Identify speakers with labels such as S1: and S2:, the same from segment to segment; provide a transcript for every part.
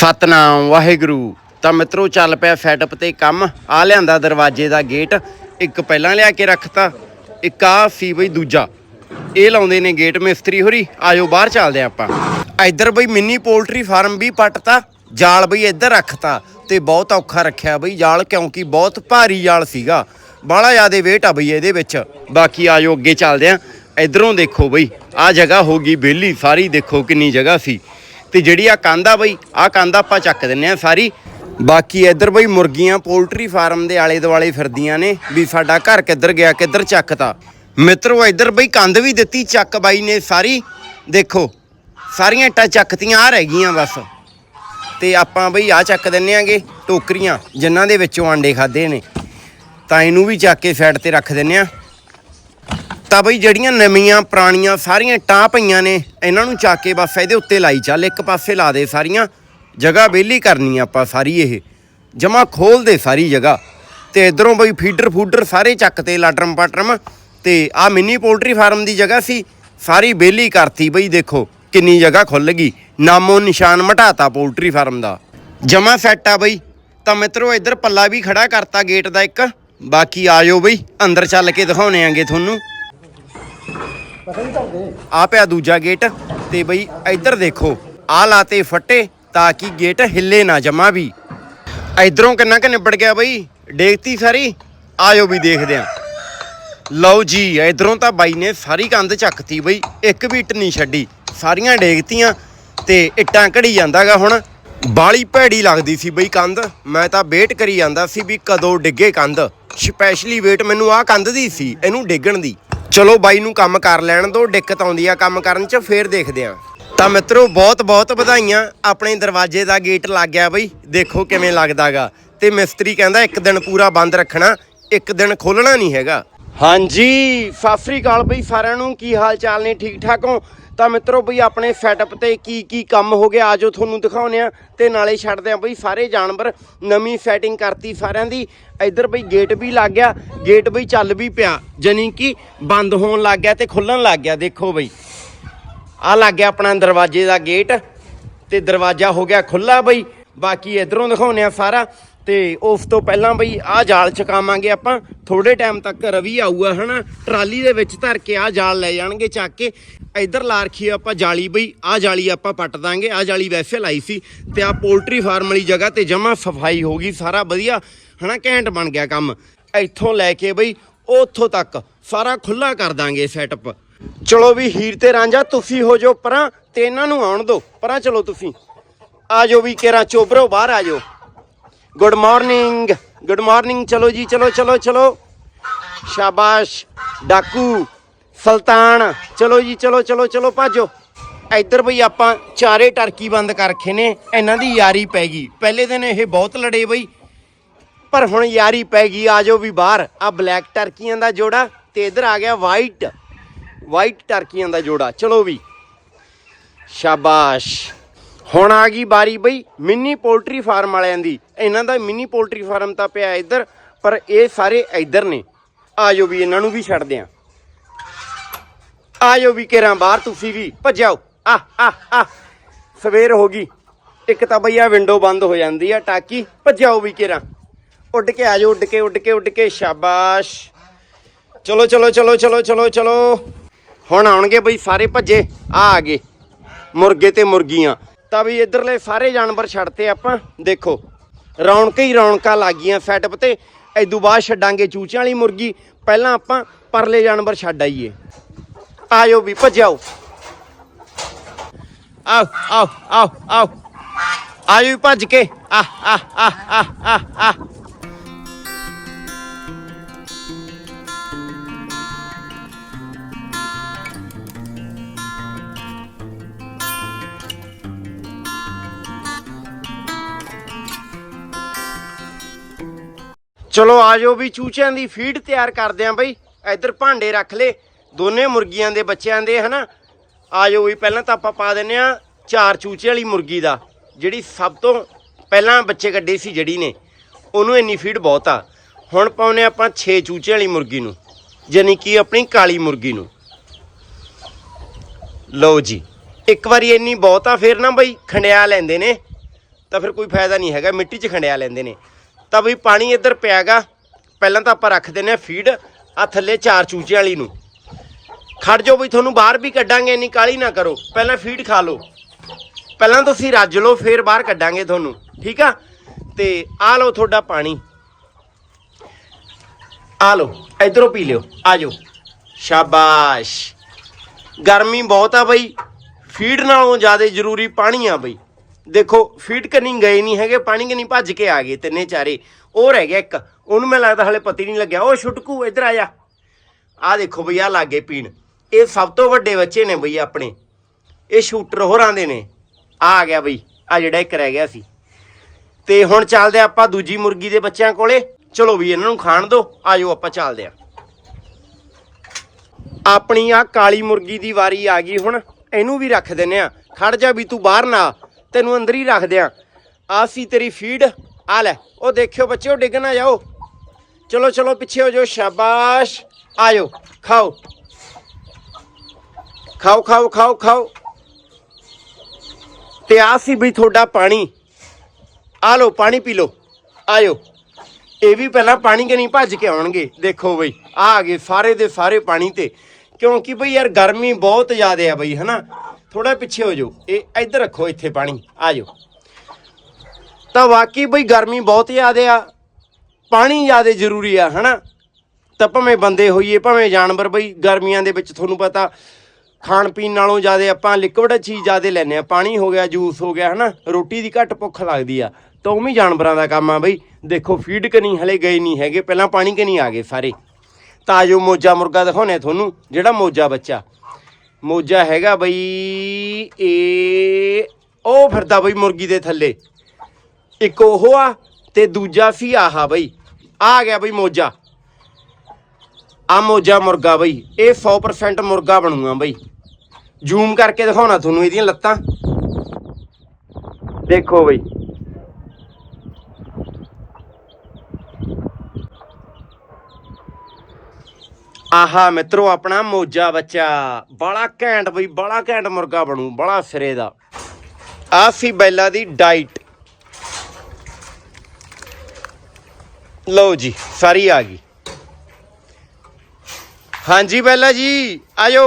S1: ਸਤਨਾਮ, ਵਾਹਿਗੁਰੂ। ਤਾਂ ਮਿੱਤਰੋ, ਚੱਲ ਪਿਆ ਸੈਟਅਪ ਤੇ ਕੰਮ। ਆ ਲਿਆਂਦਾ ਦਰਵਾਜ਼ੇ ਦਾ ਗੇਟ ਇੱਕ ਪਹਿਲਾਂ ਲਿਆ ਕੇ ਰੱਖਤਾ, ਇੱਕ ਆ ਸੀ ਬਈ ਦੂਜਾ। ਇਹ ਲਾਉਂਦੇ ਨੇ ਗੇਟ ਮਿਸਤਰੀ ਹੋਰੀ। ਆਜੋ, ਬਾਹਰ ਚੱਲਦੇ ਆਪਾਂ। ਇੱਧਰ ਬਈ ਮਿੰਨੀ ਪੋਲਟਰੀ ਫਾਰਮ ਵੀ ਪੱਟਤਾ, ਜਾਲ ਬਈ ਇੱਧਰ ਰੱਖਤਾ। ਤੇ ਬਹੁਤ ਔਖਾ ਰੱਖਿਆ ਬਈ, ਜਾਲ ਕਿਉਂਕਿ ਬਹੁਤ ਭਾਰੀ ਜਾਲ ਸੀਗਾ। ਬਾਹਲਾ ਜ਼ਿਆਦੇ ਵੇਟ ਆ ਬਈ ਇਹਦੇ ਵਿੱਚ। ਬਾਕੀ ਆਜੋ ਅੱਗੇ ਚੱਲਦੇ ਆਂ। ਇਧਰੋਂ ਦੇਖੋ ਬਈ ਆ ਜਗ੍ਹਾ ਹੋ ਗਈ ਵਿਹਲੀ, ਸਾਰੀ ਦੇਖੋ ਕਿੰਨੀ ਜਗ੍ਹਾ ਸੀ। ਤੇ ਜਿਹੜੀ ਆ ਕੰਧ ਆ ਬਈ ਆ ਕੰਧ ਆਪਾਂ ਚੱਕ ਦਿੰਨੇ ਆ ਸਾਰੀ। ਬਾਕੀ ਇੱਧਰ ਬਈ ਮੁਰਗੀਆਂ ਪੋਲਟਰੀ ਫਾਰਮ ਦੇ ਆਲੇ ਦੁਆਲੇ ਫਿਰਦੀਆਂ ਨੇ ਵੀ ਸਾਡਾ ਘਰ ਕਿੱਧਰ ਗਿਆ, ਕਿੱਧਰ ਚੱਕਤਾ। ਮਿੱਤਰੋ, ਇੱਧਰ ਬਈ ਕੰਧ ਵੀ ਦਿੱਤੀ, ਚੱਕ ਬਾਈ ਨੇ ਸਾਰੀ। ਦੇਖੋ, ਸਾਰੀਆਂ ਇੱਟਾਂ ਚੱਕਤੀਆਂ ਆ ਰਹਿ ਗਈਆਂ ਬਸ। ਤੇ ਆਪਾਂ ਬਈ ਆ ਚੱਕ ਦਿੰਨੇ ਆਂਗੇ ਟੋਕਰੀਆਂ, ਜਿਨ੍ਹਾਂ ਦੇ ਵਿੱਚੋਂ ਆਂਡੇ ਖਾਦੇ ਨੇ। ਤਾਂ ਇਹਨੂੰ ਵੀ ਚੱਕ ਕੇ ਸਾਈਡ ਤੇ ਰੱਖ ਦਿੰਨੇ ਆ। ਤਾਂ ਬਈ ਜਿਹੜੀਆਂ ਨਵੀਆਂ, ਪੁਰਾਣੀਆਂ ਸਾਰੀਆਂ ਟਾਂ ਪਈਆਂ ਨੇ, ਇਹਨਾਂ ਨੂੰ ਚੱਕ ਕੇ ਬਸ ਇਹਦੇ ਉੱਤੇ ਲਾਈ ਚੱਲ, ਇੱਕ ਪਾਸੇ ਲਾ ਦੇ ਸਾਰੀਆਂ, ਜਗ੍ਹਾ ਵਿਹਲੀ ਕਰਨੀ ਆਪਾਂ ਸਾਰੀ ਇਹ, ਜਮਾ ਖੋਲ ਦੇ ਸਾਰੀ ਜਗ੍ਹਾ। ਤੇ ਇਧਰੋਂ ਬਈ ਫੀਡਰ ਫੂਡਰ ਸਾਰੇ ਚੱਕ ਤੇ, ਲਾਟਰਮ ਪਾਟਰਮ, ਤੇ ਆ ਮਿੰਨੀ ਪੋਲਟਰੀ ਫਾਰਮ ਦੀ ਜਗ੍ਹਾ ਸੀ, ਸਾਰੀ ਵਿਹਲੀ ਕਰਤੀ ਬਈ ਦੇਖੋ, ਕਿੰਨੀ ਜਗ੍ਹਾ ਖੁੱਲ ਗਈ, ਨਾਮੋ ਨਿਸ਼ਾਨ ਮਟਾਤਾ ਪੋਲਟਰੀ ਫਾਰਮ ਦਾ। ਜਮਾ ਸੈੱਟ ਆ ਬਈ, ਤਾਂ ਮਿੱਤਰੋ ਇੱਧਰ ਪੱਲਾ ਵੀ ਖੜਾ ਕਰਤਾ ਗੇਟ ਦਾ ਇੱਕ, ਬਾਕੀ ਆਜੋ ਬਈ, ਅੰਦਰ ਚੱਲ ਕੇ ਦਿਖਾਉਣੇ ਆਂਗੇ ਤੁਹਾਨੂੰ। ਆ ਪਿਆ ਦੂਜਾ ਗੇਟ ਤੇ ਬਈ ਇੱਧਰ ਦੇਖੋ, ਆ ਲਾਤੇ ਫੱਟੇ ਤਾਂ ਕਿ ਗੇਟ ਹਿੱਲੇ ਨਾ ਜਮਾ ਵੀ। ਇਧਰੋਂ ਕਿੰਨਾ ਕਿ ਨਿਬੜ ਗਿਆ ਬਈ? ਦੇਖਤੀ ਸਾਰੀ? ਆਇਓ ਵੀ ਦੇਖਦੇ ਆਂ। ਲਓ ਜੀ, ਇਧਰੋਂ ਤਾਂ ਬਾਈ ਨੇ ਸਾਰੀ ਕੰਧ ਚੱਕਤੀ ਬਈ, ਇੱਕ ਵੀ ਇੱਟ ਨਹੀਂ ਛੱਡੀ। ਸਾਰੀਆਂ ਡੇਗਤੀਆਂ ਤੇ ਇੱਟਾਂ ਘੜੀ ਜਾਂਦਾਗਾ ਹੁਣ। ਬਾਲੀ ਭੈੜੀ ਲੱਗਦੀ ਸੀ ਬਈ ਕੰਧ। ਮੈਂ ਤਾਂ ਵੇਟ ਕਰੀ ਜਾਂਦਾ ਸੀ ਵੀ ਕਦੋਂ ਡਿੱਗੇ ਕੰਧ। ਸਪੈਸ਼ਲੀ ਵੇਟ ਮੈਨੂੰ ਆਹ ਕੰਧ ਦੀ ਸੀ, ਇਹਨੂੰ ਡਿੱਗਣ ਦੀ। ਚਲੋ ਬਾਈ ਨੂੰ ਕੰਮ ਕਰ ਲੈਣ ਦੋ, ਦਿੱਕਤ ਆਉਂਦੀ ਆ ਕੰਮ ਕਰਨ 'ਚ, ਫੇਰ ਦੇਖਦੇ ਆਂ। ਤਾਂ ਮਿੱਤਰੋ, ਬਹੁਤ ਬਹੁਤ ਵਧਾਈਆਂ। ਆਪਣੇ ਦਰਵਾਜ਼ੇ ਦਾ ਗੇਟ ਲੱਗ ਗਿਆ ਬਈ। ਦੇਖੋ ਕਿਵੇਂ ਲੱਗਦਾਗਾ। ਤੇ ਮਿਸਤਰੀ ਕਹਿੰਦਾ, ਇੱਕ ਦਿਨ ਪੂਰਾ ਬੰਦ ਰੱਖਣਾ, ਇੱਕ ਦਿਨ ਖੋਲਣਾ ਨਹੀਂ ਹੈਗਾ। ਹਾਂਜੀ, ਸਤਿ ਸ੍ਰੀ ਅਕਾਲ ਬਈ ਸਾਰਿਆਂ ਨੂੰ। ਕੀ ਹਾਲ ਚਾਲ ਨੇ? ਠੀਕ ਠਾਕ ਹੋ? ਤਾਂ ਮਿੱਤਰੋ ਬਈ ਆਪਣੇ ਸੈਟਅਪ ਤੇ ਕੀ ਕੀ ਕੰਮ ਹੋ ਗਿਆ, ਆਜੋ ਤੁਹਾਨੂੰ ਦਿਖਾਉਨੇ ਆ ਤੇ ਨਾਲੇ ਛੱਡਦੇ ਆ ਬਈ ਸਾਰੇ ਜਾਨਵਰ ਨਵੀਂ ਸੈਟਿੰਗ ਕਰਤੀ ਸਾਰਿਆਂ ਦੀ। ਇੱਧਰ ਬਈ ਗੇਟ ਵੀ ਲੱਗ ਗਿਆ ਗੇਟ ਬਈ ਚੱਲ ਵੀ ਪਿਆ ਜਾਨੀ ਕਿ ਬੰਦ ਹੋਣ ਲੱਗ ਗਿਆ ਤੇ ਖੁੱਲਣ ਲੱਗ ਗਿਆ, ਦੇਖੋ ਬਈ। ਆ ਲੱਗ ਗਿਆ ਆਪਣਾ ਦਰਵਾਜ਼ੇ ਦਾ ਗੇਟ ਤੇ ਦਰਵਾਜ਼ਾ ਹੋ ਗਿਆ ਖੁੱਲਾ ਬਈ। ਬਾਕੀ ਇਧਰੋਂ ਦਿਖਾਉਨੇ ਆ ਸਾਰਾ ਤੇ ਉਸ ਤੋਂ ਪਹਿਲਾਂ ਬਈ ਆ ਜਾਲ ਚਕਾਵਾਂਗੇ ਆਪਾਂ। ਥੋੜੇ ਟਾਈਮ ਤੱਕ ਰਵੀ ਆਊਗਾ, ਹਨਾ? ਟਰਾਲੀ ਦੇ ਵਿੱਚ ਧਰ ਕੇ ਆ ਜਾਲ ਲੈ ਜਾਣਗੇ ਚੱਕ ਕੇ। ਇੱਧਰ ਲਾ ਰੱਖੀ ਆਪਾਂ ਜਾਲੀ ਬਈ ਆ ਜਾਲੀ ਆਪਾਂ ਪੱਟ ਦਾਂਗੇ ਆ ਜਾਲੀ ਵੈਸੇ ਲਾਈ ਸੀ ਤੇ ਆ ਪੋਲਟਰੀ ਫਾਰਮ ਵਾਲੀ ਜਗ੍ਹਾ ਤੇ ਜਮਾ ਸਫ਼ਾਈ ਹੋ ਗਈ, ਸਾਰਾ ਵਧੀਆ, ਹਨਾ, ਘੈਂਟ ਬਣ ਗਿਆ ਕੰਮ। ਇੱਥੋਂ ਲੈ ਕੇ ਬਈ, ਉੱਥੋਂ ਤੱਕ ਸਾਰਾ ਖੁੱਲਾ ਕਰ ਦਾਂਗੇ ਸੈਟਅਪ ਚਲੋ ਵੀ ਹੀਰ ਤੇ ਰਾਂਝਾ, ਤੁਸੀਂ ਹੋ ਜਾਓ ਪਰਾਂ ਤੇ ਇਹਨਾਂ ਨੂੰ ਆਉਣ ਦਿਓ। ਪਰਾਂ ਚਲੋ ਤੁਸੀਂ। ਆ ਜਾਓ ਵੀ ਕੇਰਾ ਚੋਬਰੋ, ਬਾਹਰ ਆ ਜਾਓ। ਗੁੱਡ ਮਾਰਨਿੰਗ ਗੁੱਡ ਮਾਰਨਿੰਗ ਚਲੋ ਜੀ, ਚਲੋ ਚਲੋ ਚਲੋ। ਸ਼ਾਬਾਸ਼, ਡਾਕੂ। ਸੁਲਤਾਨ, ਚਲੋ ਜੀ, ਚਲੋ ਚਲੋ ਚਲੋ ਭਾਜੋ। ਇੱਧਰ ਬਈ ਆਪਾਂ ਚਾਰੇ ਟਰਕੀ ਬੰਦ ਕਰ ਰੱਖੇ ਨੇ, ਇਹਨਾਂ ਦੀ ਯਾਰੀ ਪੈ ਗਈ। ਪਹਿਲੇ ਦਿਨ ਇਹ ਬਹੁਤ ਲੜੇ ਬਈ, ਪਰ ਹੁਣ ਯਾਰੀ ਪੈ ਗਈ, ਆ ਜਾਓ ਵੀ ਬਾਹਰ। ਆ ਬਲੈਕ ਟਰਕੀਆਂ ਦਾ ਜੋੜਾ ਤੇ ਇੱਧਰ ਆ ਗਿਆ ਵਾਈਟ ਵਾਈਟ ਟਰਕੀਆਂ ਦਾ ਜੋੜਾ। ਚਲੋ ਵੀ। ਸ਼ਾਬਾਸ਼। ਹੁਣ ਆ ਗਈ ਬਾਰੀ ਬਈ, ਮਿੰਨੀ ਪੋਲਟਰੀ ਫਾਰਮ ਵਾਲਿਆਂ ਦੀ। ਇਹਨਾਂ ਦਾ ਮਿੰਨੀ ਪੋਲਟਰੀ ਫਾਰਮ ਤਾਂ ਪਿਆ ਇੱਧਰ, ਪਰ ਇਹ ਸਾਰੇ ਇੱਧਰ ਨੇ। ਆ ਜਾਓ ਵੀ, ਇਹਨਾਂ ਨੂੰ ਵੀ ਛੱਡਦੇ ਆਂ। ਆ ਜਾਓ ਵੀ ਕੇਰਾਂ ਬਾਹਰ, ਤੁਸੀਂ ਵੀ ਭੱਜਾਓ ਆ ਆ ਆ। ਸਵੇਰ ਹੋ ਗਈ। ਇੱਕ ਤਾਂ ਬਈ ਆ ਵਿੰਡੋ ਬੰਦ ਹੋ ਜਾਂਦੀ ਆ, ਟਾਕੀ। ਭੱਜਾਓ ਵੀ ਕੇਰਾਂ ਉੱਡ ਕੇ ਆ ਜਾਓ, ਉੱਡ ਕੇ ਉੱਡ ਕੇ ਉੱਡ ਕੇ। ਸ਼ਾਬਾਸ਼। ਚਲੋ ਚਲੋ ਚਲੋ ਚਲੋ ਚਲੋ ਚਲੋ। ਹੁਣ ਆਉਣਗੇ ਬਈ ਸਾਰੇ ਭੱਜੇ। ਆ ਆ ਗਏ। ਮੁਰਗੇ ਤੇ ਮੁਰਗੀਆਂ। ਤਾਂ ਵੀ ਇਧਰਲੇ ਸਾਰੇ ਜਾਨਵਰ ਛੱਡਤੇ ਆਪਾਂ। ਦੇਖੋ, ਰੌਣਕ ਹੀ ਰੌਣਕਾਂ ਲੱਗੀਆਂ ਸੈਟਅਪ ਤੇ। ਐਦੂ ਬਾਅਦ ਛੱਡਾਂਗੇ ਚੂਚਿਆਂ ਵਾਲੀ ਮੁਰਗੀ। ਪਹਿਲਾਂ ਆਪਾਂ ਪਰਲੇ ਜਾਨਵਰ ਛੱਡ ਆਈਏ। ਆਇਓ ਵੀ ਭੱਜਾਓ ਆਓ ਆਓ ਆਓ ਆਓ। ਆਇਓ ਵੀ ਭੱਜ ਕੇ। ਆ ਆ ਆ ਆ ਆ ਆ ਚਲੋ ਆਜੋ ਵੀ ਚੂਚਿਆਂ ਦੀ ਫੀਡ ਤਿਆਰ ਕਰਦੇ ਆਂ ਬਈ। ਇੱਧਰ ਭਾਂਡੇ ਰੱਖ ਲੇ। ਦੋਨੇ ਮੁਰਗੀਆਂ ਦੇ ਬੱਚਿਆਂ ਦੇ, ਹਨਾ? ਆਜੋ ਵੀ ਪਹਿਲਾਂ ਤਾਂ ਆਪਾਂ ਪਾ ਦਿੰਨੇ ਆ ਚਾਰ ਚੂਚੇ ਵਾਲੀ ਮੁਰਗੀ ਦਾ, ਜਿਹੜੀ ਸਭ ਤੋਂ ਪਹਿਲਾਂ ਬੱਚੇ ਕੱਢੇ ਸੀ ਜਿਹੜੀ ਨੇ। ਉਹਨੂੰ ਇੰਨੀ ਫੀਡ ਬਹੁਤ ਆ। ਹੁਣ ਪਾਉਨੇ ਆਪਾਂ 6 ਚੂਚੇ ਵਾਲੀ ਮੁਰਗੀ ਨੂੰ ਯਾਨੀ ਕਿ ਆਪਣੀ ਕਾਲੀ ਮੁਰਗੀ ਨੂੰ। ਲਓ ਜੀ, ਇੱਕ ਵਾਰੀ ਇੰਨੀ ਬਹੁਤ ਆ ਫਿਰ ਨਾ ਬਈ ਖੰਡਿਆ ਲੈਂਦੇ ਨੇ। ਤਾਂ ਫਿਰ ਕੋਈ ਫਾਇਦਾ ਨਹੀਂ ਹੈਗਾ, ਮਿੱਟੀ 'ਚ ਖੰਡਿਆ ਲੈਂਦੇ ਨੇ। ਤਾਂ ਬਈ ਪਾਣੀ ਇੱਧਰ ਪਿਆਗਾ ਪਹਿਲਾਂ ਤਾਂ ਆਪਾਂ ਰੱਖ ਦਿੰਨੇ ਆ ਫੀਡ ਆ ਥੱਲੇ ਚਾਰ ਚੂਚੇ ਵਾਲੀ ਨੂੰ। ਖੜ ਜਾਓ ਬਈ, ਤੁਹਾਨੂੰ ਬਾਹਰ ਵੀ ਕੱਢਾਂਗੇ, ਇੰਨੀ ਕਾਲੀ ਨਾ ਕਰੋ। ਪਹਿਲਾਂ ਫੀਡ ਖਾ ਲਓ। ਪਹਿਲਾਂ ਤੁਸੀਂ ਰੱਜ ਲਓ, ਫੇਰ ਬਾਹਰ ਕੱਢਾਂਗੇ ਤੁਹਾਨੂੰ। ਠੀਕ ਆ? ਤੇ ਆ ਲਓ ਤੁਹਾਡਾ ਪਾਣੀ। ਆ ਲਓ, ਇਧਰੋਂ ਪੀ ਲਿਓ। ਆ ਜਾਓ। ਸ਼ਾਬਾਸ਼। ਗਰਮੀ ਬਹੁਤ ਆ ਬਈ। ਫੀਡ ਨਾਲੋਂ ਜ਼ਿਆਦਾ ਜ਼ਰੂਰੀ ਪਾਣੀ ਆ ਬਈ। ਦੇਖੋ ਫੀਡ ਕਨੀ ਗਏ ਨਹੀਂ ਹੈਗੇ, ਪਾਣੀ ਕਨੀ ਭੱਜ ਕੇ ਆ ਗਏ ਤਿੰਨੇ ਚਾਰੇ। ਉਹ ਰਹਿ ਗਿਆ ਇੱਕ। ਉਹਨੂੰ ਮੈਂ ਲੱਗਦਾ ਹਲੇ ਪਤੀ ਨਹੀਂ ਲੱਗਿਆ। ਉਹ ਛੁਟਕੂ, ਇੱਧਰ ਆ ਜਾ। ਆ ਦੇਖੋ ਬਈ, ਆ ਲਾਗੇ ਪੀਣ। ਇਹ ਸਭ ਤੋਂ ਵੱਡੇ ਬੱਚੇ ਨੇ ਬਈ ਆਪਣੇ। ਇਹ ਸ਼ੂਟਰ ਹੋਰਾਂ ਦੇ ਨੇ। ਆ ਆ ਗਿਆ ਬਈ। ਆ ਜਿਹੜਾ ਇੱਕ ਰਹਿ ਗਿਆ ਸੀ। ਤੇ ਹੁਣ ਚੱਲਦੇ ਆਪਾਂ ਦੂਜੀ ਮੁਰਗੀ ਦੇ ਬੱਚਿਆਂ ਕੋਲੇ। ਚਲੋ ਵੀ ਇਹਨਾਂ ਨੂੰ ਖਾਣ ਦਿਓ ਆਜੋ ਆਪਾਂ ਚੱਲਦੇ ਆ ਆਪਣੀ ਆ ਕਾਲੀ ਮੁਰਗੀ ਦੀ ਵਾਰੀ ਆ ਗਈ ਹੁਣ। ਇਹਨੂੰ ਵੀ ਰੱਖ ਦਿੰਨੇ ਆ ਖੜ ਜਾ ਵੀ ਤੂੰ ਬਾਹਰ ਨਾ ਆ, ਤੈਨੂੰ ਅੰਦਰ ਹੀ ਰੱਖਦੇ ਆ ਆ ਸੀ ਤੇਰੀ ਫੀਡ ਆ ਲੈ। ਉਹ ਦੇਖਿਓ ਬੱਚਿਓ ਡਿੱਗ ਨਾ ਜਾਓ। ਚਲੋ ਚਲੋ ਪਿੱਛੇ ਹੋ ਜਾਓ। ਸ਼ਾਬਾਸ਼। ਆਇਓ ਖਾਓ। ਖਾਓ ਖਾਓ ਖਾਓ ਖਾਓ। ਤੇ ਆ ਸੀ ਵੀ ਤੁਹਾਡਾ ਪਾਣੀ। ਆ ਲਓ, ਪਾਣੀ ਪੀ ਲਓ। ਆਇਓ। ਇਹ ਵੀ ਪਹਿਲਾਂ ਪਾਣੀ ਕਿ ਨਹੀਂ ਭੱਜ ਕੇ ਆਉਣਗੇ। ਦੇਖੋ ਬਈ ਆ ਆ ਗਏ ਸਾਰੇ ਦੇ ਸਾਰੇ ਪਾਣੀ ਤੇ। ਕਿਉਂਕਿ ਬਈ ਯਾਰ ਗਰਮੀ ਬਹੁਤ ਜ਼ਿਆਦਾ ਆ ਬਈ, ਹਨਾ? ਥੋੜਾ ਪਿੱਛੇ ਹੋ ਜਾਓ। ਇਹ ਇੱਧਰ ਰੱਖੋ ਇੱਥੇ ਪਾਣੀ। ਆ ਜਾਓ ਤਾਂ ਵਾਕਈ ਬਈ ਗਰਮੀ ਬਹੁਤ ਜ਼ਿਆਦਾ ਆ। ਪਾਣੀ ਜ਼ਿਆਦਾ ਜ਼ਰੂਰੀ ਆ, ਹਨਾ? ਤਾਂ ਭਾਵੇਂ ਬੰਦੇ ਹੋਈਏ, ਭਾਵੇਂ ਜਾਨਵਰ ਬਈ, ਗਰਮੀਆਂ ਦੇ ਵਿੱਚ ਤੁਹਾਨੂੰ ਪਤਾ ਖਾਣ ਪੀਣ ਨਾਲੋਂ ਜ਼ਿਆਦਾ ਆਪਾਂ ਲਿਕਵਿਡ ਚੀਜ਼ ਜ਼ਿਆਦਾ ਲੈਂਦੇ ਆ ਪਾਣੀ ਹੋ ਗਿਆ ਜੂਸ ਹੋ ਗਿਆ, ਹਨਾ? ਰੋਟੀ ਦੀ ਘੱਟ ਭੁੱਖ ਲੱਗਦੀ ਆ। ਤਾਂ ਉਹ ਵੀ ਜਾਨਵਰਾਂ ਦਾ ਕੰਮ ਆ ਬਈ। ਦੇਖੋ ਫੀਡ ਕਨੀ ਹਲੇ ਗਏ ਨਹੀਂ ਹੈਗੇ। ਪਹਿਲਾਂ ਪਾਣੀ ਕਨੀ ਆ ਗਏ ਸਾਰੇ। ਤਾਂ ਜੋ ਮੋਜਾ ਮੁਰਗਾ ਦਿਖਾਉਣੇ ਤੁਹਾਨੂੰ, ਜਿਹੜਾ ਮੋਜਾ ਬੱਚਾ। ਮੋਜਾ ਹੈਗਾ ਬਈ ਇਹ ਉਹ ਫਿਰਦਾ ਬਈ ਮੁਰਗੀ ਦੇ ਥੱਲੇ। ਇੱਕ ਉਹ ਆ ਤੇ ਦੂਜਾ ਸੀ ਆਹਾ ਬਈ। ਆ ਗਿਆ ਬਈ ਮੋਜਾ। ਆ ਮੋਜਾ ਮੁਰਗਾ ਬਈ, ਇਹ 100% ਮੁਰਗਾ ਬਣੂਗਾ ਬਈ। ਜ਼ੂਮ ਕਰਕੇ ਦਿਖਾਉਣਾ ਤੁਹਾਨੂੰ ਇਹਦੀਆਂ ਲੱਤਾਂ। ਦੇਖੋ ਬਈ। ਆਹਾ ਮਿੱਤਰੋ, ਆਪਣਾ ਮੋਜਾ ਬੱਚਾ। ਬੜਾ ਘੈਂਟ ਬਈ, ਬੜਾ ਘੈਂਟ ਮੁਰਗਾ ਬਣੂ, ਬੜਾ ਸਿਰੇ ਦਾ। ਆ ਸੀ ਬੈਲਾ ਦੀ ਡਾਈਟ। ਲਓ ਜੀ, ਸਾਰੀ ਆ ਗਈ। ਹਾਂਜੀ ਬੈਲਾ ਜੀ ਆਜੋ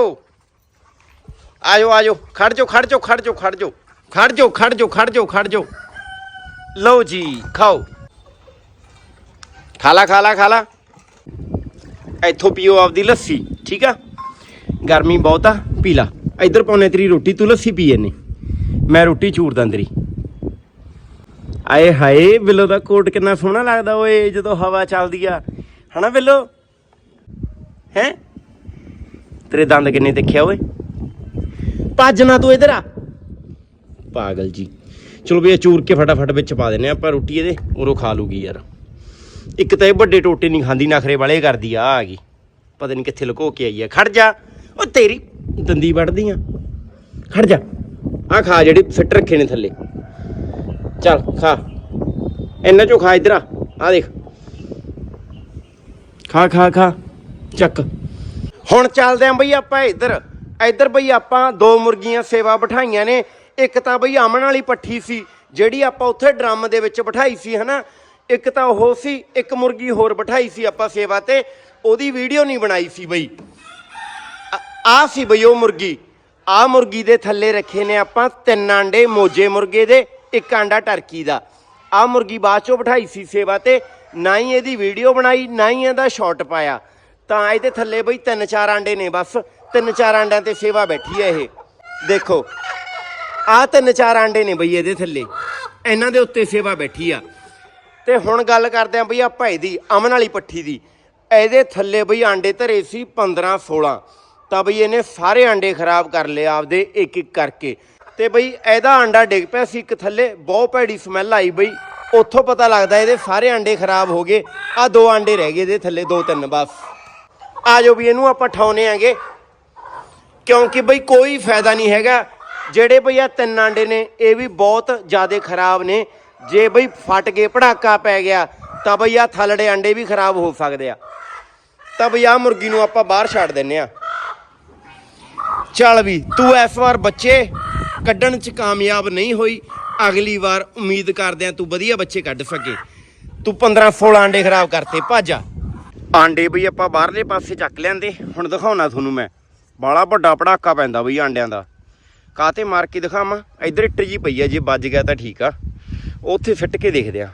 S1: ਆਜੋ ਆਜੋ ਖੜ ਜਾਓ ਖੜ ਜਾਓ ਖੜ ਜਾਓ ਖੜ ਜਾਓ ਖੜ ਜਾਓ ਖੜ ਜਾਓ ਖੜ ਜਾਓ ਖੜ ਜਾਓ ਲਓ ਜੀ ਖਾਓ ਖਾਲਾ ਖਾਲਾ ਖਾਲਾ ਇੱਥੋਂ ਪੀਓ ਆਪਦੀ ਲੱਸੀ, ਠੀਕ ਆ? ਗਰਮੀ ਬਹੁਤ ਆ, ਪੀ ਲਾ। ਇੱਧਰ ਪਾਉਨੇ ਤੇਰੀ ਰੋਟੀ, ਤੂੰ ਲੱਸੀ ਪੀ ਜੰਨੇ ਮੈਂ ਰੋਟੀ ਚੂਰਦਾ ਤੇਰੀ। ਆਏ ਹਾਏ, ਬਿੱਲੋ ਦਾ ਕੋਟ ਕਿੰਨਾ ਸੋਹਣਾ ਲੱਗਦਾ ਓਏ, ਜਦੋਂ ਹਵਾ ਚੱਲਦੀ ਆ। ਹਨਾ ਬਿੱਲੋ? ਹੈ? ਤੇਰੇ ਦੰਦ ਕਿੰਨੇ ਦੇਖਿਆ ਓਏ? ਭੱਜ ਨਾ ਤੂੰ ਇਧਰ ਆ। ਪਾਗਲ ਜੀ। ਚਲੋ ਵੀ ਇਹ ਚੂਰ ਕੇ ਫਟਾਫਟ ਵਿੱਚ ਪਾ ਦਿੰਨੇ ਆਪਾਂ ਰੋਟੀ ਇਹਦੇ, ਉਰੋਂ ਖਾ ਲੂਗੀ ਯਾਰ। ਇੱਕ ਤਾਂ ਇਹ ਵੱਡੇ ਟੋਟੇ ਨਹੀਂ ਖਾਂਦੀ, ਨਖਰੇ ਵਾਲੇ ਕਰਦੀ ਆ ਆ ਗਈ। ਪਤਾ ਨਹੀਂ ਕਿੱਥੇ ਲੁਕੋ ਕੇ ਆਈ ਆ। ਖੜ ਜਾ। ਉਹ ਤੇਰੀ ਦੰਦੀ ਵੱਢਦੀ ਆ। ਖੜ ਜਾ। ਆ ਖਾ ਜਿਹੜੇ ਫਿੱਟ ਰੱਖੇ ਨੇ ਥੱਲੇ। ਚੱਲ, ਖਾ। ਇਹਨਾਂ ਚੋਂ ਖਾ ਇਧਰ ਆ। ਆ ਦੇਖ। ਖਾ ਖਾ ਖਾ। ਚੱਕ। ਹੁਣ ਚੱਲਦੇ ਆਂ ਬਈ ਆਪਾਂ ਇੱਧਰ। ਇੱਧਰ ਬਈ ਆਪਾਂ ਦੋ ਮੁਰਗੀਆਂ ਸੇਵਾ ਬਿਠਾਈਆਂ ਨੇ। ਇੱਕ ਤਾਂ ਬਈ ਅਮਨ ਵਾਲੀ ਪੱਠੀ ਸੀ, ਜਿਹੜੀ ਆਪਾਂ ਉੱਥੇ ਡਰਮ ਦੇ ਵਿੱਚ ਬਿਠਾਈ ਸੀ, ਹਨਾ? ਇੱਕ ਤਾਂ ਉਹ ਸੀ, ਇੱਕ ਮੁਰਗੀ ਹੋਰ ਬਿਠਾਈ ਸੀ ਆਪਾਂ ਸੇਵਾ ਤੇ। ਉਹਦੀ ਵੀਡੀਓ ਨਹੀਂ ਬਣਾਈ ਸੀ ਬਈ। ਆ ਸੀ ਬਈ ਉਹ ਮੁਰਗੀ। ਆ ਮੁਰਗੀ ਦੇ ਥੱਲੇ ਰੱਖੇ ਨੇ ਆਪਾਂ ਤਿੰਨ ਆਂਡੇ, ਮੋਜੇ ਮੁਰਗੇ ਦੇ, ਇੱਕ ਆਂਡਾ ਟਰਕੀ ਦਾ। ਆ ਮੁਰਗੀ ਬਾਅਦ ਚੋਂ ਬਿਠਾਈ ਸੀ ਸੇਵਾ ਤੇ। ਨਾ ਹੀ ਇਹਦੀ ਵੀਡੀਓ ਬਣਾਈ, ਨਾ ਹੀ ਇਹਦਾ ਸ਼ਾਟ ਪਾਇਆ। ਤਾਂ ਇਹਦੇ ਥੱਲੇ ਬਈ ਤਿੰਨ ਚਾਰ ਆਂਡੇ ਨੇ ਬਸ। ਤਿੰਨ ਚਾਰ ਆਂਡਿਆਂ ਤੇ ਸੇਵਾ ਬੈਠੀ ਹੈ ਇਹ। ਦੇਖੋ ਆ ਤਿੰਨ ਚਾਰ ਆਂਡੇ ਨੇ ਬਈ ਇਹਦੇ ਥੱਲੇ। ਇਹਨਾਂ ਦੇ ਉੱਤੇ ਸੇਵਾ ਬੈਠੀ ਆ। ਤੇ ਹੁਣ ਗੱਲ ਕਰਦੇ ਆਂ ਬਈ ਆ ਭਾਈ ਦੀ, ਅਮਨ ਵਾਲੀ ਪੱਠੀ ਦੀ। ਇਹਦੇ ਥੱਲੇ ਬਈ ਆਂਡੇ ਧਰੇ ਸੀ 15 16 ਤਾਂ ਬਈ ਇਹਨੇ ਸਾਰੇ ਆਂਡੇ ਖਰਾਬ ਕਰ ਲਏ ਆਪਦੇ ਇੱਕ ਇੱਕ ਕਰਕੇ। ਤੇ ਬਈ ਇਹਦਾ ਆਂਡਾ ਡਿੱਗ ਪਿਆ ਸੀ ਇੱਕ ਥੱਲੇ। ਬਹੁਤ ਭੈੜੀ ਸਮੈਲ ਆਈ ਬਈ। ਉੱਥੋਂ ਪਤਾ ਲੱਗਦਾ ਇਹਦੇ ਸਾਰੇ ਆਂਡੇ ਖਰਾਬ ਹੋ ਗਏ। ਆ ਦੋ ਆਂਡੇ ਰਹਿ ਗਏ ਇਹਦੇ ਥੱਲੇ, ਦੋ ਤਿੰਨ ਬਸ। ਆ ਜਾਓ ਵੀ ਇਹਨੂੰ ਆਪਾਂ ਠਾਉਨੇ ਆਂਗੇ ਕਿਉਂਕਿ ਬਈ ਕੋਈ ਫਾਇਦਾ ਨਹੀਂ ਹੈਗਾ। ਜਿਹੜੇ ਬਈ ਆ ਤਿੰਨ ਆਂਡੇ ਨੇ, ਇਹ ਵੀ ਬਹੁਤ ਜ਼ਿਆਦਾ ਖਰਾਬ ਨੇ। ਜੇ ਬਈ ਫਟ ਕੇ ਪੜਾਕਾ ਪੈ ਗਿਆ, ਤਾਂ ਬਈ ਆ ਥੱਲੜੇ ਆਂਡੇ ਵੀ ਖਰਾਬ ਹੋ ਸਕਦੇ ਆ। ਤਾਂ ਬਈ ਆ ਮੁਰਗੀ ਨੂੰ ਆਪਾਂ ਬਾਹਰ ਛੱਡ ਦਿੰਨੇ ਆ। ਚੱਲ ਵੀ, ਤੂੰ ਇਸ ਵਾਰ ਬੱਚੇ ਕੱਢਣ ਚ ਕਾਮਯਾਬ ਨਹੀਂ ਹੋਈ। ਅਗਲੀ ਵਾਰ ਉਮੀਦ ਕਰਦੇ ਆ ਤੂੰ ਵਧੀਆ ਬੱਚੇ ਕੱਢ ਸਕੇ। ਤੂੰ 15 16 ਆਂਡੇ ਖਰਾਬ ਕਰਤੇ, ਭਾਜਾ ਆਂਡੇ ਬਈ ਆਪਾਂ ਬਾਹਰਲੇ ਪਾਸੇ ਚੱਕ ਲਿਆਂਦੇ। ਹੁਣ ਦਿਖਾਉਣਾ ਤੁਹਾਨੂੰ ਮੈਂ। ਬਾਲਾ ਵੱਡਾ ਪੜਾਕਾ ਪੈਂਦਾ ਬਈ ਆਂਡਿਆਂ ਦਾ। ਕਾਤੇ ਮਾਰ ਕੇ ਦਿਖਾਵਾਂ? ਇੱਧਰ ਇੱਟ ਜੀ ਪਈ ਆ, ਜੇ ਵੱਜ ਗਿਆ ਤਾਂ ਠੀਕ ਆ। ਉੱਥੇ ਫਿੱਟ ਕੇ ਦੇਖਦੇ ਆ।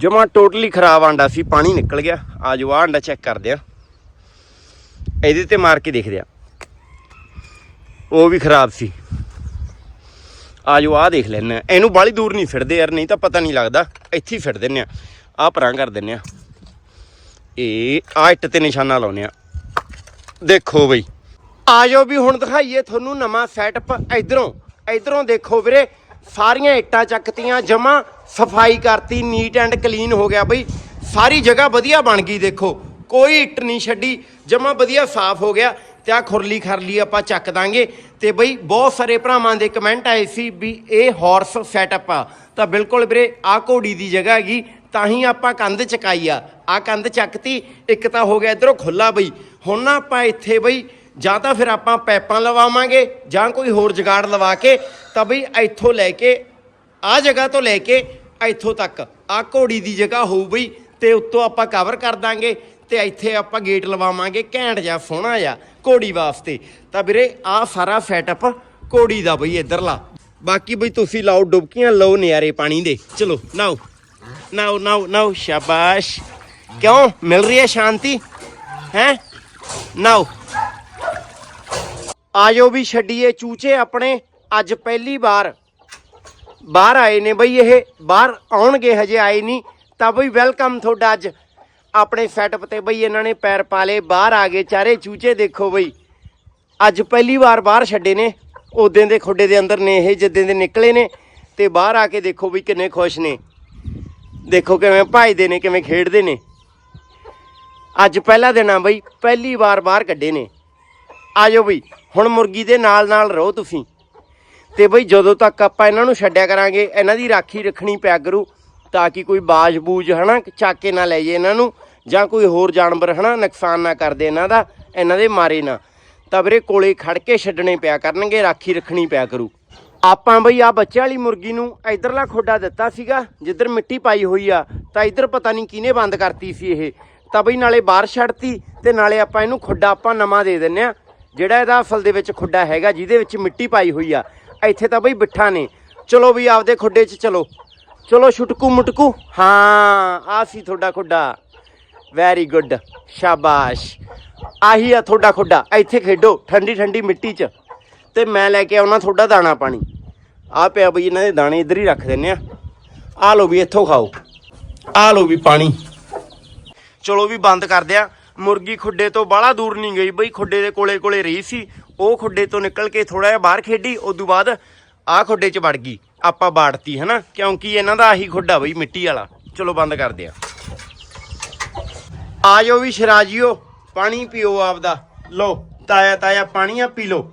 S1: ਜਮਾ ਟੋਟਲੀ ਖਰਾਬ ਆਂਡਾ ਸੀ, ਪਾਣੀ ਨਿਕਲ ਗਿਆ। ਆ ਜੋ ਆ ਆਂਡਾ ਚੈੱਕ ਕਰਦੇ ਆ। ਇਹਦੇ ਤੇ ਮਾਰ ਕੇ ਦੇਖਦੇ ਆ। ਉਹ ਵੀ ਖਰਾਬ ਸੀ। ਆ ਜੋ ਆ ਦੇਖ ਲੈਣੇ ਆ। ਇਹਨੂੰ ਬਾਲੀ ਦੂਰ ਨਹੀਂ ਫਿਰਦੇ ਯਾਰ, ਨਹੀਂ ਤਾਂ ਪਤਾ ਨਹੀਂ ਲੱਗਦਾ। ਇੱਥੇ ਹੀ ਫਿਰ ਦਿੰਨੇ ਆ। ਆ ਪਰਾਂ ਕਰ ਦਿੰਨੇ ਆ। ਇਹ ਆ ਇੱਟ ਤੇ ਨਿਸ਼ਾਨਾ ਲਾਉਨੇ ਆ। ਦੇਖੋ ਬਈ। ਆ ਜਾਓ ਵੀ ਹੁਣ ਦਿਖਾਈਏ ਤੁਹਾਨੂੰ ਨਵਾਂ ਸੈਟਅਪ ਇਧਰੋਂ। ਇਧਰੋਂ ਦੇਖੋ ਵੀਰੇ, ਸਾਰੀਆਂ ਇੱਟਾਂ ਚੱਕਤੀਆਂ, ਜਮਾ ਸਫ਼ਾਈ ਕਰਤੀ ਨੀਟ ਐਂਡ ਕਲੀਨ ਹੋ ਗਿਆ ਬਈ। ਸਾਰੀ ਜਗ੍ਹਾ ਵਧੀਆ ਬਣ ਗਈ ਦੇਖੋ। ਕੋਈ ਇੱਟ ਨਹੀਂ ਛੱਡੀ, ਜਮਾ ਵਧੀਆ ਸਾਫ਼ ਹੋ ਗਿਆ। ਤੇ ਆ ਖੁਰਲੀ ਖਰਲੀ ਆਪਾਂ ਚੱਕ ਦਾਂਗੇ। ਤੇ ਬਈ ਬਹੁਤ ਸਾਰੇ ਭਰਾਵਾਂ ਦੇ ਕਮੈਂਟ ਆਏ ਸੀ ਵੀ ਇਹ ਹਾਰਸ ਸੈਟਅਪ ਆ। ਤਾਂ ਬਿਲਕੁਲ ਵੀਰੇ ਆ ਘੋੜੀ ਦੀ ਜਗ੍ਹਾ ਹੈਗੀ। ਤਾਂ ਹੀ ਆਪਾਂ ਕੰਧ ਚਕਾਈ ਆ। ਆ ਕੰਧ ਚੱਕਤੀ, ਇੱਕ ਤਾਂ ਹੋ ਗਿਆ ਇਧਰੋਂ ਖੁੱਲਾ ਬਈ। ਹੁਣ ਨਾ ਆਪਾਂ ਇੱਥੇ ਬਈ, ਜਾਂ ਤਾਂ ਫਿਰ ਆਪਾਂ ਪੈਪਾਂ ਲਵਾਵਾਂਗੇ, ਜਾਂ ਕੋਈ ਹੋਰ ਜਗਾੜ ਲਵਾ ਕੇ, ਤਾਂ ਬਈ ਇੱਥੋਂ ਲੈ ਕੇ ਆ ਜਗ੍ਹਾ ਤੋਂ ਲੈ ਕੇ ਇੱਥੋਂ ਤੱਕ। ਆ ਘੋੜੀ ਦੀ ਜਗ੍ਹਾ ਹੋਊ ਬਈ, ਤੇ ਉੱਤੋਂ ਆਪਾਂ ਕਵਰ ਕਰ ਦਾਂਗੇ, ਤੇ ਇੱਥੇ ਆਪਾਂ ਗੇਟ ਲਵਾਵਾਂਗੇ, ਘੈਂਟ ਜਿਹਾ ਸੋਹਣਾ ਜਿਹਾ ਘੋੜੀ ਵਾਸਤੇ। ਤਾਂ ਵੀਰੇ ਆ ਸਾਰਾ ਸੈਟਅਪ ਘੋੜੀ ਦਾ ਬਈ ਇਧਰਲਾ। ਬਾਕੀ ਬਈ ਤੁਸੀਂ ਲਾਓ, ਡੁਬਕੀਆਂ ਲਓ ਨਿਆਰੇ ਪਾਣੀ ਦੇ। ਚਲੋ, ਨਾਓ। ਨਾਓ ਨਾਓ ਨਾਓ ਸ਼ਾਬਾਸ਼ ਕਿਉਂ ਮਿਲ ਰਹੀ ਹੈ ਸ਼ਾਂਤੀ ਹੈ ਨਾਓ ਆਜੋ ਵੀ ਛੱਡੀਏ ਚੂਚੇ ਆਪਣੇ, ਅੱਜ ਪਹਿਲੀ ਵਾਰ। ਬਾਹਰ ਆਏ ਨੇ ਬਈ ਇਹ, ਬਾਹਰ ਆਉਣਗੇ ਹਜੇ ਆਏ ਨਹੀਂ ਤਾਂ ਬਈ ਵੈਲਕਮ ਤੁਹਾਡਾ ਅੱਜ। ਆਪਣੇ ਸੈਟਅਪ ਤੇ ਬਈ ਇਹਨਾਂ ਨੇ ਪੈਰ ਪਾ ਲਏ, ਬਾਹਰ ਆ ਗਏ ਚਾਰੇ ਚੂਚੇ ਦੇਖੋ ਬਈ। ਅੱਜ ਪਹਿਲੀ ਵਾਰ ਬਾਹਰ ਛੱਡੇ ਨੇ ਉਦੋਂ ਦੇ ਖੁੱਡੇ ਦੇ ਅੰਦਰ ਨੇ ਇਹ, ਜਿੱਦਾਂ ਦੇ ਨਿਕਲੇ ਨੇ, ਤੇ ਬਾਹਰ ਆ ਕੇ ਦੇਖੋ ਵੀ ਕਿੰਨੇ ਖੁਸ਼ ਨੇ। ਦੇਖੋ ਕਿਵੇਂ ਭਜਦੇ ਨੇ, ਕਿਵੇਂ ਖੇਡਦੇ ਨੇ। ਅੱਜ ਪਹਿਲਾ ਦਿਨ ਆ ਬਈ, ਪਹਿਲੀ ਵਾਰ ਬਾਹਰ ਕੱਢੇ ਨੇ। ਆਜੋ ਬਈ, ਹੁਣ ਮੁਰਗੀ ਦੇ ਨਾਲ ਨਾਲ ਰਹੋ ਤੁਸੀਂ। ਤੇ ਬਈ ਜਦੋਂ ਤੱਕ ਆਪਾਂ ਇਹਨਾਂ ਨੂੰ ਛੱਡਿਆ ਕਰਾਂਗੇ, ਇਹਨਾਂ ਦੀ ਰਾਖੀ ਰੱਖਣੀ ਪਿਆ ਕਰੂ, ਤਾਂ ਕਿ ਕੋਈ ਬਾਜ ਬੂਜ ਹਨਾ, ਚੱਕ ਕੇ ਨਾ ਲੈ ਜੇ ਇਹਨਾਂ ਨੂੰ, ਜਾਂ ਕੋਈ ਹੋਰ ਜਾਨਵਰ ਹਨਾ, ਨੁਕਸਾਨ ਨਾ ਕਰਦੇ ਇਹਨਾਂ ਦਾ, ਇਹਨਾਂ ਦੇ ਮਾਰੇ ਨਾ। ਤਾਂ ਵੀਰੇ ਕੋਲੇ ਖੜ ਕੇ ਛੱਡਣੇ ਪਿਆ ਕਰਨਗੇ, ਰਾਖੀ ਰੱਖਣੀ ਪਿਆ ਕਰੂ। ਆਪਾਂ ਬਈ ਆ ਬੱਚੇ ਵਾਲੀ ਮੁਰਗੀ ਨੂੰ ਇਧਰਲਾ ਖੋਡਾ ਦਿੱਤਾ ਸੀਗਾ, ਜਿੱਧਰ ਮਿੱਟੀ ਪਾਈ ਹੋਈ ਆ, ਤਾਂ ਇਧਰ ਪਤਾ ਨਹੀਂ ਕਿਹਨੇ ਬੰਦ ਕਰਤੀ ਸੀ ਇਹ। ਤਾਂ ਬਈ ਨਾਲੇ ਬਾਹਰ ਛੱਡਤੀ ਤੇ ਨਾਲੇ ਆਪਾਂ ਇਹਨੂੰ ਖੁੱਡਾ ਆਪਾਂ ਨਵਾਂ ਦੇ ਦਿੰਨੇ ਆ। ਜਿਹੜਾ ਇਹਦਾ ਅਸਲ ਦੇ ਵਿੱਚ ਖੁੱਡਾ ਹੈਗਾ, ਜਿਹਦੇ ਵਿੱਚ ਮਿੱਟੀ ਪਾਈ ਹੋਈ ਆ, ਇੱਥੇ ਤਾਂ ਬਈ ਬਿੱਠਾ ਨੇ। ਚਲੋ ਵੀ ਆਪਦੇ ਖੁੱਡੇ 'ਚ ਚਲੋ। ਚਲੋ ਛੁਟਕੂ ਮੁਟਕੂ। ਹਾਂ ਆ ਸੀ ਤੁਹਾਡਾ ਖੁੱਡਾ। ਵੈਰੀ ਗੁੱਡ ਸ਼ਾਬਾਸ਼। ਆਹੀ ਆ ਤੁਹਾਡਾ ਖੁੱਡਾ। ਇੱਥੇ ਖੇਡੋ ਠੰਡੀ ਠੰਡੀ ਮਿੱਟੀ 'ਚ। ਤੇ ਮੈਂ ਲੈ ਕੇ ਆਉਣਾ ਤੁਹਾਡਾ ਦਾਣਾ ਪਾਣੀ। ਆ ਪਿਆ ਬਈ ਇਹਨਾਂ ਦੇ ਦਾਣੇ ਇੱਧਰ ਹੀ ਰੱਖ ਦਿੰਨੇ ਆ। ਆ ਲਓ ਵੀ ਇੱਥੋਂ ਖਾਓ। ਆ ਲਓ ਵੀ ਪਾਣੀ। ਚਲੋ ਵੀ ਬੰਦ ਕਰ ਦਿਆ ਮੁਰਗੀ ਖੁੱਡੇ ਤੋਂ ਬਾਹਲਾ ਦੂਰ ਨਹੀਂ ਗਈ ਬਈ, ਖੁੱਡੇ ਦੇ ਕੋਲੇ ਕੋਲੇ ਰਹੀ ਸੀ। ਉਹ ਖੁੱਡੇ ਤੋਂ ਨਿਕਲ ਕੇ ਥੋੜਾ ਜਿਹਾ ਬਾਹਰ ਖੇਡੀ, ਉਦੋਂ ਬਾਅਦ ਆਹ ਖੁੱਡੇ 'ਚ ਵੜ ਗਈ। ਆਪਾਂ ਬਾੜਤੀ, ਹਨਾ? ਕਿਉਂਕਿ ਇਹਨਾਂ ਦਾ ਆਹੀ ਖੁੱਡਾ ਬਈ, ਮਿੱਟੀ ਵਾਲਾ। ਚਲੋ ਬੰਦ ਕਰ ਆ। ਜਾਓ ਵੀ ਸ਼ਰਾਜੀਓ, ਪਾਣੀ ਪੀਓ ਆਪਦਾ। ਲੋ ਤਾਇਆ ਤਾਇਆ ਪਾਣੀ ਆ ਪੀ ਲੋ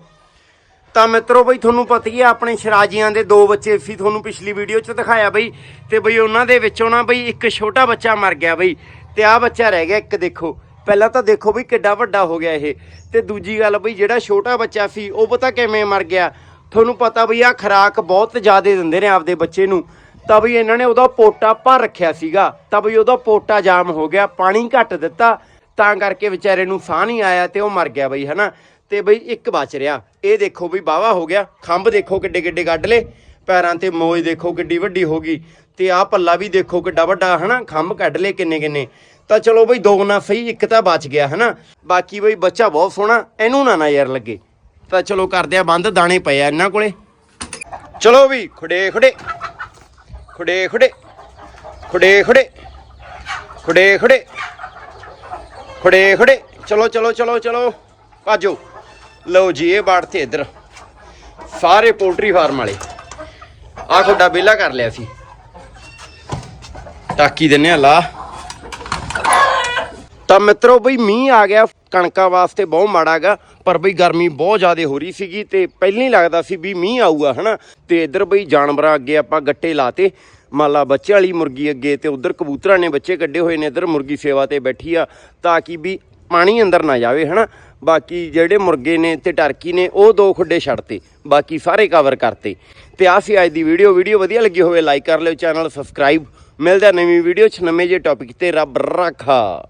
S1: ਤਾਂ ਮਿੱਤਰੋ ਬਈ, ਤੁਹਾਨੂੰ ਪਤਾ ਹੀ ਆ, ਆਪਣੇ ਸ਼ਰਾਜੀਆਂ ਦੇ ਦੋ ਬੱਚੇ ਸੀ, ਤੁਹਾਨੂੰ ਪਿਛਲੀ ਵੀਡੀਓ 'ਚ ਦਿਖਾਇਆ ਬਈ। ਤੇ ਬਈ, ਉਹਨਾਂ ਦੇ ਵਿੱਚੋਂ ਨਾ ਬਈ, ਇੱਕ ਛੋਟਾ ਬੱਚਾ ਮਰ ਗਿਆ ਬਈ। ਤੇ ਆ ਬੱਚਾ ਰਹਿ ਗਿਆ ਇੱਕ, ਦੇਖੋ। ਪਹਿਲਾਂ ਤਾਂ ਦੇਖੋ ਬਈ, ਕਿੱਡਾ ਵੱਡਾ ਹੋ ਗਿਆ ਇਹ। ਤੇ ਦੂਜੀ ਗੱਲ ਬਈ, ਜਿਹੜਾ ਛੋਟਾ ਬੱਚਾ ਸੀ, ਉਹ ਪਤਾ ਕਿਵੇਂ ਮਰ ਗਿਆ? ਤੁਹਾਨੂੰ ਪਤਾ ਬਈ ਆ ਖਰਾਕ ਬਹੁਤ ਜ਼ਿਆਦਾ ਦਿੰਦੇ ਨੇ ਆਪਦੇ ਬੱਚੇ ਨੂੰ। ਤਾਂ ਬਈ, ਇਹਨਾਂ ਨੇ ਉਹਦਾ ਪੋਟਾ ਭਰ ਰੱਖਿਆ ਸੀਗਾ। ਤਾਂ ਬਈ, ਉਹਦਾ ਪੋਟਾ ਜਾਮ ਹੋ ਗਿਆ, ਪਾਣੀ ਘੱਟ ਦਿੱਤਾ। ਤਾਂ ਕਰਕੇ ਵਿਚਾਰੇ ਨੂੰ ਸਾਹ ਨਹੀਂ ਆਇਆ ਤੇ ਉਹ ਮਰ ਗਿਆ ਬਈ, ਹਨਾ? ਤੇ ਬਈ ਇੱਕ ਬਚ ਰਿਹਾ। ਇਹ ਦੇਖੋ ਵੀ ਬਾਵਾ ਹੋ ਗਿਆ। ਖੰਭ ਦੇਖੋ ਕਿੱਡੇ ਕਿੱਡੇ ਕੱਢ ਲੇ ਪੈਰਾਂ ਤੇ ਮੋਜ ਦੇਖੋ ਕਿੱਡੀ ਵੱਡੀ ਹੋ ਗਈ। ਤੇ ਆਹ ਪੱਲਾ ਵੀ ਦੇਖੋ ਕਿੱਡਾ ਵੱਡਾ, ਹਨਾ? ਖੰਭ ਕੱਢ ਲੇ ਕਿੰਨੇ ਕਿੰਨੇ। ਤਾਂ ਚਲੋ ਬਈ ਦੋ ਨਾ ਸਹੀ, ਇੱਕ ਤਾਂ ਬਚ ਗਿਆ, ਹਨਾ? ਬਾਕੀ ਬਈ ਬੱਚਾ ਬਹੁਤ ਸੋਹਣਾ, ਇਹਨੂੰ ਨਾ ਨਾ ਯਾਰ ਲੱਗੇ। ਤਾਂ ਚਲੋ ਕਰਦੇ ਆ ਬੰਦ, ਦਾਣੇ ਪਏ ਆ ਇਹਨਾਂ ਕੋਲੇ। ਚਲੋ ਵੀ ਖੁੜੇ ਖੁੜੇ। ਖੁੜੇ ਖੁੜੇ। ਖੁੜੇ ਖੁੜੇ। ਖੁੜੇ ਖੁੜੇ। ਖੁੜੇ ਖੁੜੇ। ਚਲੋ ਚਲੋ ਚਲੋ ਚਲੋ। ਭਾਜੋ। ਲਓ ਜੀ, ਇਹ ਬਾੜ ਤੇ ਇੱਧਰ। ਸਾਰੇ ਪੋਲਟਰੀ ਫਾਰਮ ਵਾਲੇ। ਆਹ ਖੁੱਡਾ ਵਿਹਲਾ ਕਰ ਲਿਆ ਸੀ। ਟਾਕੀ ਦਿੰਨੇ ਆ, ਲਾ। ਤਾਂ ਮਿੱਤਰੋ ਬਈ, ਮੀਂਹ ਆ ਗਿਆ। ਕਣਕਾਂ ਵਾਸਤੇ ਬਹੁਤ ਮਾੜਾਗਾ ਪਰ ਬਈ, ਗਰਮੀ ਬਹੁਤ ਜ਼ਿਆਦਾ ਹੋ ਰਹੀ ਸੀਗੀ ਤੇ ਪਹਿਲਾਂ ਹੀ ਲੱਗਦਾ ਸੀ ਵੀ ਮੀਂਹ ਆਊਗਾ, ਹਨਾ? ਤੇ ਇੱਧਰ ਬਈ, ਜਾਨਵਰਾਂ ਅੱਗੇ ਆਪਾਂ ਗੱਟੇ ਲਾਤੇ। ਮੰਨ ਲਾ, ਬੱਚੇ ਵਾਲੀ ਮੁਰਗੀ ਅੱਗੇ ਤੇ ਉਧਰ ਕਬੂਤਰਾਂ ਨੇ ਬੱਚੇ ਕੱਢੇ ਹੋਏ ਨੇ। ਇੱਧਰ ਮੁਰਗੀ ਸੇਵਾ ਤੇ ਬੈਠੀ ਆ, ਤਾਂ ਕਿ ਵੀ ਪਾਣੀ ਅੰਦਰ ਨਾ ਜਾਵੇ, ਹਨਾ? ਬਾਕੀ ਜਿਹੜੇ ਮੁਰਗੇ ਨੇ ਤੇ ਟਰਕੀ ਨੇ, ਉਹ ਦੋ ਖੁੱਡੇ ਛੱਡਤੇ। ਬਾਕੀ ਸਾਰੇ ਕਵਰ ਕਰਤੇ। ਤੇ ਆਹ ਸੀ ਅੱਜ ਦੀ ਵੀਡੀਓ ਵੀਡੀਓ ਵਧੀਆ ਲੱਗੀ ਹੋਵੇ ਲਾਈਕ ਕਰ ਲਿਓ ਚੈਨਲ ਸਬਸਕ੍ਰਾਈਬ ਮਿਲਦਾ ਨਵੀਂ ਵੀਡੀਓ 'ਚ, ਨਵੇਂ ਜੇ ਟੌਪਿਕ ਤੇ। ਰੱਬ ਰੱਖਾ।